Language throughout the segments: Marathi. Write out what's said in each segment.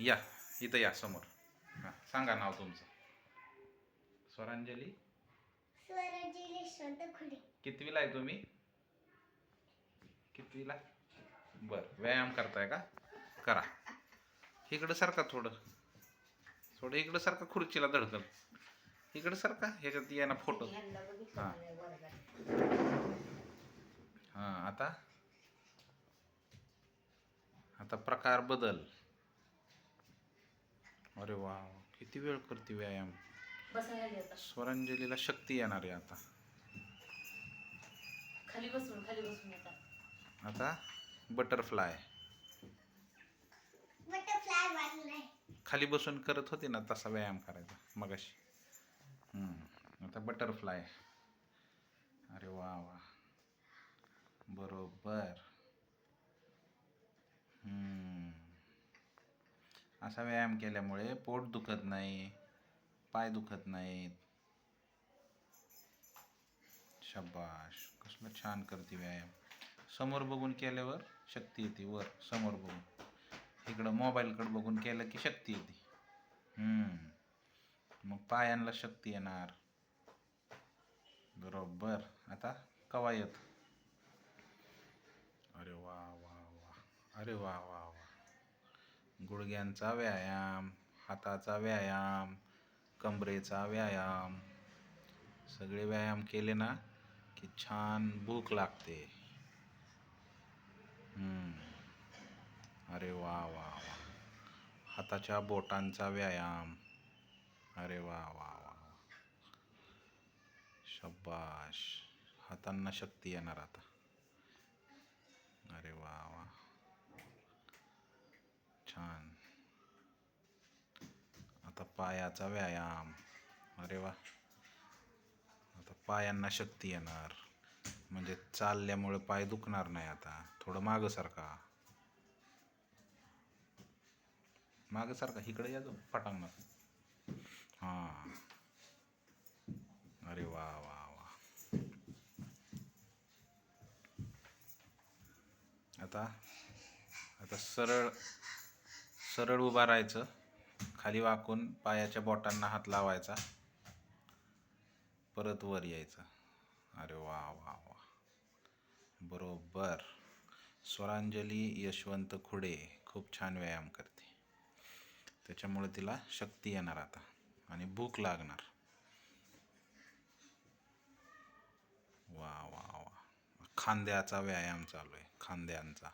या इथं या समोर. हां सांगा नाव तुमचं. स्वरांजली? यशवंत कितवीला आहे तुम्ही? कितवीला? बरं व्यायाम करताय का? करा. इकडं सारखा थोडं. थोडं इकडं सारखा खुर्चीला धडकल इकडं सारखा ह्याच्यात ये ना फोटो. हां. हां आता? आता प्रकार बदल. अरे वा. किती वेळ करते व्यायाम? बसायला घे आता. स्वरांजलीला शक्ती येणार आहे आता. खाली बसून खाली बसून आता. बटरफ्लाय खाली बसून करत होते ना तसा व्यायाम करायचा मगाशी. हम्म. आता बटरफ्लाय अरे वा वा. बरोबर. असा व्यायाम केल्यामुळे पोट दुखत नाही पाय दुखत नाहीत. शब्बाश कसलं छान करते व्यायाम. समोर बघून केल्यावर शक्ती येते वर समोर बघून. इकडं मोबाईलकडे बघून केलं की शक्ती येते. मग पायांना शक्ती येणार. बरोबर. आता कवायत. अरे वा वा वा. अरे वा वा वा. गुडघ्यांचा व्यायाम हाताचा व्यायाम कमरेचा व्यायाम. सगळे व्यायाम केले ना की छान भूक लागते. अरे वा वा वा. हाताच्या बोटांचा व्यायाम. अरे वा वा वा वा. शब्बाश हातांना शक्ती येणार आता. अरे वा वा. छान. आता पायाचा व्यायाम. अरे वा. आता पायांना शक्ती येणार. म्हणजे चालल्यामुळे पाय दुखणार नाही आता. थोडं मागं सारखा. मागं सारखा. इकडे या जाऊ हां. अरे वा वा वा. आता आता सरळ सरळ उभा राहायचं. खाली वाकून पायाच्या बोटांना हात लावायचा. परत वर यायचं. अरे वा वा वा. बरोबर. स्वरांजली यशवंत खुडे खूप छान व्यायाम करते. त्याच्यामुळे तिला शक्ती येणार आता आणि भूक लागणार. वा वा वा. खांद्याचा व्यायाम चालू आहे. खांद्यांचा.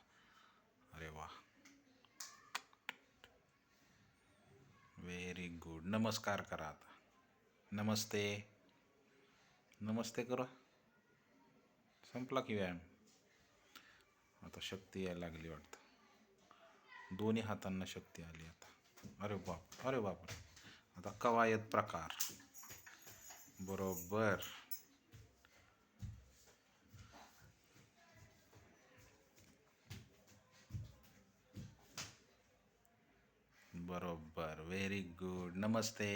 अरे वा. व्हेरी गुड नमस्कार करा आता. नमस्ते. नमस्ते करा. संपला की व्यायाम? आता शक्ती यायला लागली वाटतं. दोन्ही हातांना शक्ती आली आता. अरे बाप अरे बाप आता कवायत प्रकार. बरोबर. बरोबर. व्हेरी गुड नमस्ते.